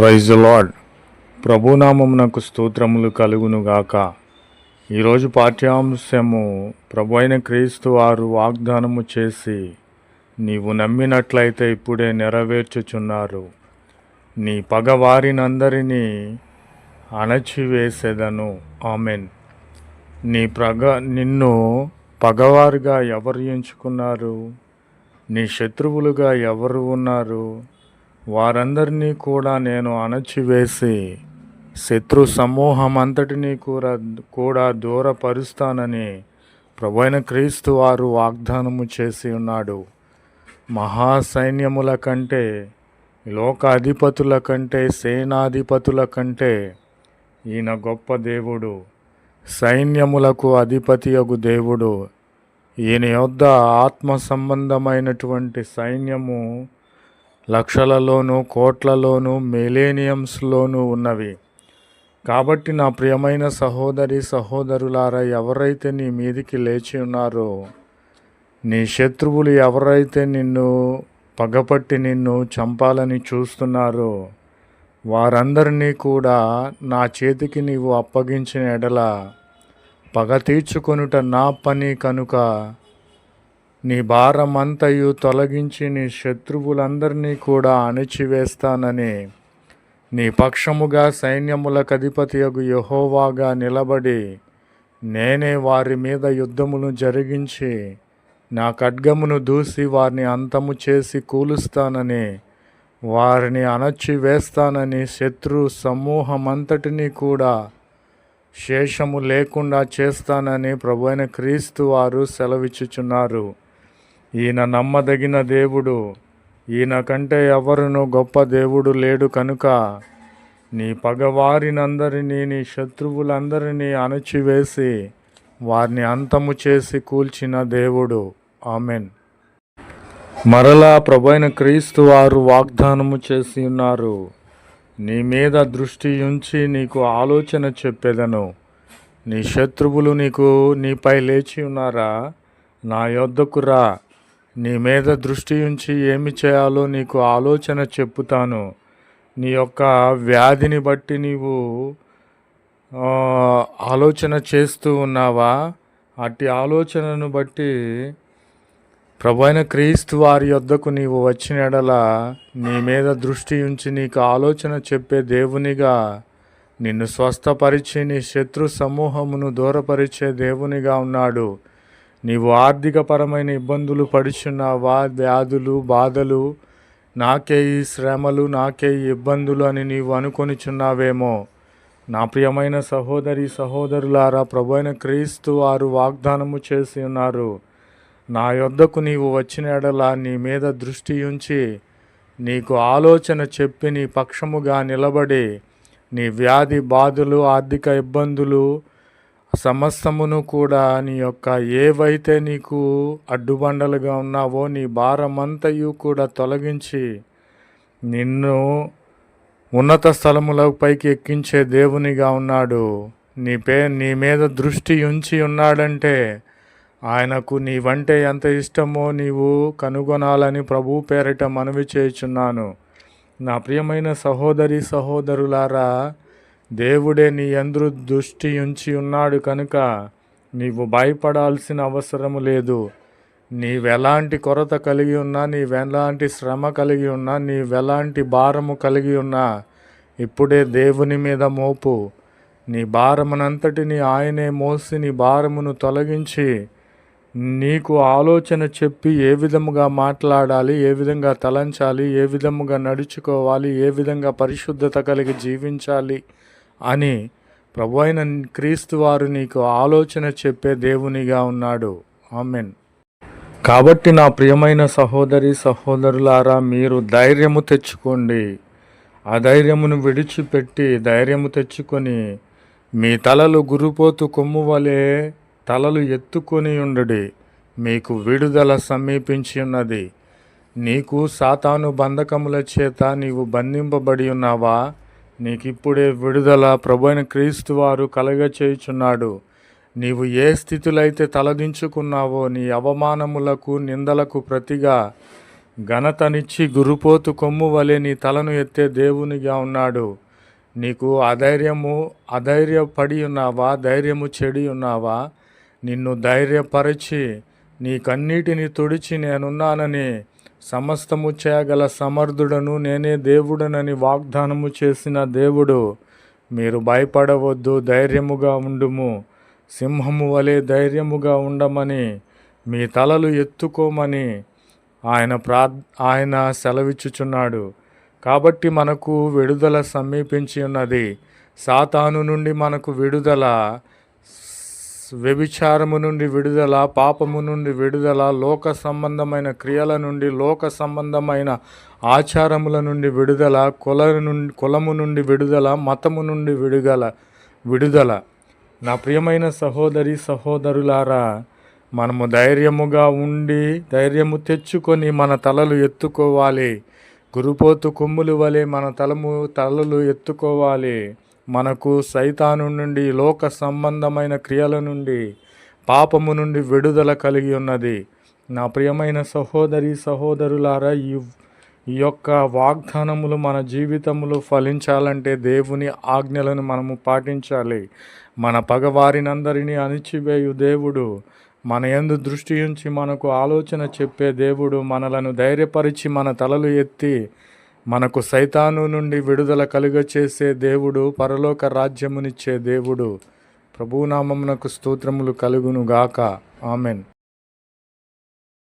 Praise lord. ప్రభునామమునకు స్తోత్రములు కలుగునుగాక. ఈరోజు పాఠ్యాంశము ప్రభు అయిన క్రీస్తు వారు వాగ్దానము చేసి నీవు నమ్మినట్లయితే ఇప్పుడే నెరవేర్చుచున్నారు. నీ పగవారినందరినీ అణచివేసేదను. ఆమెన్. నీ ప్రగ నిన్ను పగవారుగా ఎవరు ఎంచుకున్నారు? నీ శత్రువులుగా ఎవరు ఉన్నారు? వారందరినీ కూడా నేను అణచివేసి శత్రు సమూహం అంతటినీ కూడా కూడా దూరపరుస్తానని ప్రభైన క్రీస్తు వారు వాగ్దానము చేసి ఉన్నాడు. మహాసైన్యముల కంటే లోకాధిపతుల కంటే సేనాధిపతుల కంటే ఈయన గొప్ప దేవుడు సైన్యములకు అధిపతియగు దేవుడు. ఈయన యొద్ద ఆత్మ సంబంధమైనటువంటి సైన్యము లక్షలలోనూ కోట్లలోనూ మిలేనియమ్స్లోనూ ఉన్నవి. కాబట్టి నా ప్రియమైన సహోదరి సహోదరులారా ఎవరైతే నీ మీదికి లేచి ఉన్నారో నీ శత్రువులు ఎవరైతే నిన్ను పగపట్టి నిన్ను చంపాలని చూస్తున్నారో వారందరినీ కూడా నా చేతికి నీవు అప్పగించిన ఎడల పగ తీర్చుకొనుట నా పని కనుక నీ భారమంతయు తొలగించి నీ శత్రువులందరినీ కూడా అణిచివేస్తానని నీ పక్షముగా సైన్యములకు అధిపతియగు యహోవాగా నిలబడి నేనే వారి మీద యుద్ధమును జరిగించి నా ఖడ్గమును దూసి వారిని అంతము చేసి కూలుస్తానని వారిని అణచివేస్తానని శత్రు సమూహమంతటినీ కూడా శేషము లేకుండా చేస్తానని ప్రభువైన క్రీస్తు వారు సెలవిచ్చుచున్నారు. ఈయన నమ్మదగిన దేవుడు. ఈయన కంటే ఎవరును గొప్ప దేవుడు లేడు కనుక నీ పగవారినందరినీ నీ శత్రువులందరినీ అణచివేసి వారిని అంతము చేసి కూల్చిన దేవుడు. ఆమెన్. మరలా ప్రభైన క్రీస్తు వారు వాగ్దానము చేసి ఉన్నారు. నీ మీద దృష్టి ఉంచి నీకు ఆలోచన చెప్పేదను. నీ శత్రువులు నీకు నీపై లేచి ఉన్నారా? నా యొద్దకు రా. నీ మీద దృష్టి ఉంచి ఏమి చేయాలో నీకు ఆలోచన చెప్పుతాను. నీ యొక్క వ్యాధిని బట్టి నీవు ఆలోచన చేస్తూ ఉన్నావా? అట్టి ఆలోచనను బట్టి ప్రభు అయిన క్రీస్తు వారి యొద్దకు నీవు వచ్చిన ఎడల నీ మీద దృష్టి ఉంచి నీకు ఆలోచన చెప్పే దేవునిగా నిన్ను స్వస్థపరిచి నీ శత్రు సమూహమును దూరపరిచే దేవునిగా ఉన్నాడు. నీవు ఆర్థికపరమైన ఇబ్బందులు పడుచున్నావా వ్యాధులు బాధలు నాకే ఈ శ్రమలు నాకే ఈ ఇబ్బందులు అని నీవు అనుకొనిచున్నావేమో. నా ప్రియమైన సహోదరి సహోదరులారా ప్రభైన క్రీస్తు వారు వాగ్దానము చేసి ఉన్నారు. నా యొద్దకు నీవు వచ్చిన ఎడలా నీ మీద దృష్టి ఉంచి నీకు ఆలోచన చెప్పి నీ పక్షముగా నిలబడి నీ వ్యాధి బాధలు ఆర్థిక ఇబ్బందులు సమస్తమును కూడా నీ యొక్క ఏవైతే నీకు అడ్డుబండలుగా ఉన్నావో నీ భారమంతయు కూడా తొలగించి నిన్ను ఉన్నత స్థలముల పైకి ఎక్కించే దేవునిగా ఉన్నాడు. నీ పే నీ మీద దృష్టి ఉంచి ఉన్నాడంటే ఆయనకు నీవంటే ఎంత ఇష్టమో నీవు కనుగొనాలని ప్రభు పేరిట మనవి చేయుచున్నాను. నా ప్రియమైన సహోదరి సహోదరులారా దేవుడే నీ ఎందు దృష్టి ఉంచి ఉన్నాడు కనుక నీవు భయపడాల్సిన అవసరము లేదు. నీవెలాంటి కొరత కలిగి ఉన్నా నీవెలాంటి శ్రమ కలిగి ఉన్నా నీవెలాంటి భారము కలిగి ఉన్నా ఇప్పుడే దేవుని మీద మోపు. నీ భారమునంతటిని ఆయనే మోసి నీ భారమును తొలగించి నీకు ఆలోచన చెప్పి ఏ విధముగా మాట్లాడాలి ఏ విధంగా తలంచాలి ఏ విధముగా నడుచుకోవాలి ఏ విధంగా పరిశుద్ధత కలిగి జీవించాలి అని ప్రభు అయిన క్రీస్తు వారు నీకు ఆలోచన చెప్పే దేవునిగా ఉన్నాడు. ఆమెన్. కాబట్టి నా ప్రియమైన సహోదరి సహోదరులారా మీరు ధైర్యము తెచ్చుకోండి. ఆ ధైర్యమును విడిచిపెట్టి ధైర్యము తెచ్చుకొని మీ తలలు గురుపోతు కొమ్ము వలె తలలు ఎత్తుకొని ఉండడి. మీకు విడుదల సమీపించి ఉన్నది. నీకు సాతాను బంధకముల చేత నీవు బంధింపబడి ఉన్నావా? నీకిప్పుడే విడుదల ప్రభుైన క్రీస్తు వారు కలగ చేయుచున్నాడు. నీవు ఏ స్థితిలో అయితే తలదించుకున్నావో నీ అవమానములకు నిందలకు ప్రతిగా ఘనతనిచ్చి గురుపోతు కొమ్ము వలె నీ తలను ఎత్తే దేవునిగా ఉన్నాడు. నీకు అధైర్యము అధైర్యపడి ఉన్నావా? ధైర్యము చెడి ఉన్నావా? నిన్ను ధైర్యపరచి నీ కన్నీటిని తుడిచి నేనున్నానని సమస్తము చేయగల సమర్థుడను నేనే దేవుడనని వాగ్దానము చేసిన దేవుడు. మీరు భయపడవద్దు ధైర్యముగా ఉండుము. సింహము వలె ధైర్యముగా ఉండమని మీ తలలు ఎత్తుకోమని ఆయన ప్రా ఆయన సెలవిచ్చుచున్నాడు. కాబట్టి మనకు విడుదల సమీపించి ఉన్నది సాతాను నుండి మనకు విడుదల వ్యభిచారము నుండి విడుదల పాపము నుండి విడుదల లోక సంబంధమైన క్రియల నుండి లోక సంబంధమైన ఆచారముల నుండి విడుదల కుల నుండి కులము నుండి విడుదల మతము నుండి విడుదల విడుదల. నా ప్రియమైన సహోదరి సహోదరులారా మనము ధైర్యముగా ఉండి ధైర్యము తెచ్చుకొని మన తలలు ఎత్తుకోవాలి. గురుపోతు కొమ్ములు వలె మన తలము తలలు ఎత్తుకోవాలి. మనకు సైతాను నుండి లోక సంబంధమైన క్రియల నుండి పాపము నుండి విడుదల కలిగి ఉన్నది. నా ప్రియమైన సహోదరి సహోదరులారా ఈ ఈ యొక్క వాగ్దానములు మన జీవితంలో ఫలించాలంటే దేవుని ఆజ్ఞలను మనము పాటించాలి. మన పగవారినందరినీ అణిచివేయు దేవుడు. మన ఎందు దృష్టి ఉంచి మనకు ఆలోచన చెప్పే దేవుడు. మనలను ధైర్యపరిచి మన తలలు ఎత్తి మనకు సైతాను నుండి విడుదల కలుగచేసే దేవుడు పరలోక రాజ్యమునిచ్చే దేవుడు. ప్రభునామమునకు స్తోత్రములు కలుగును గాక. ఆమెన్.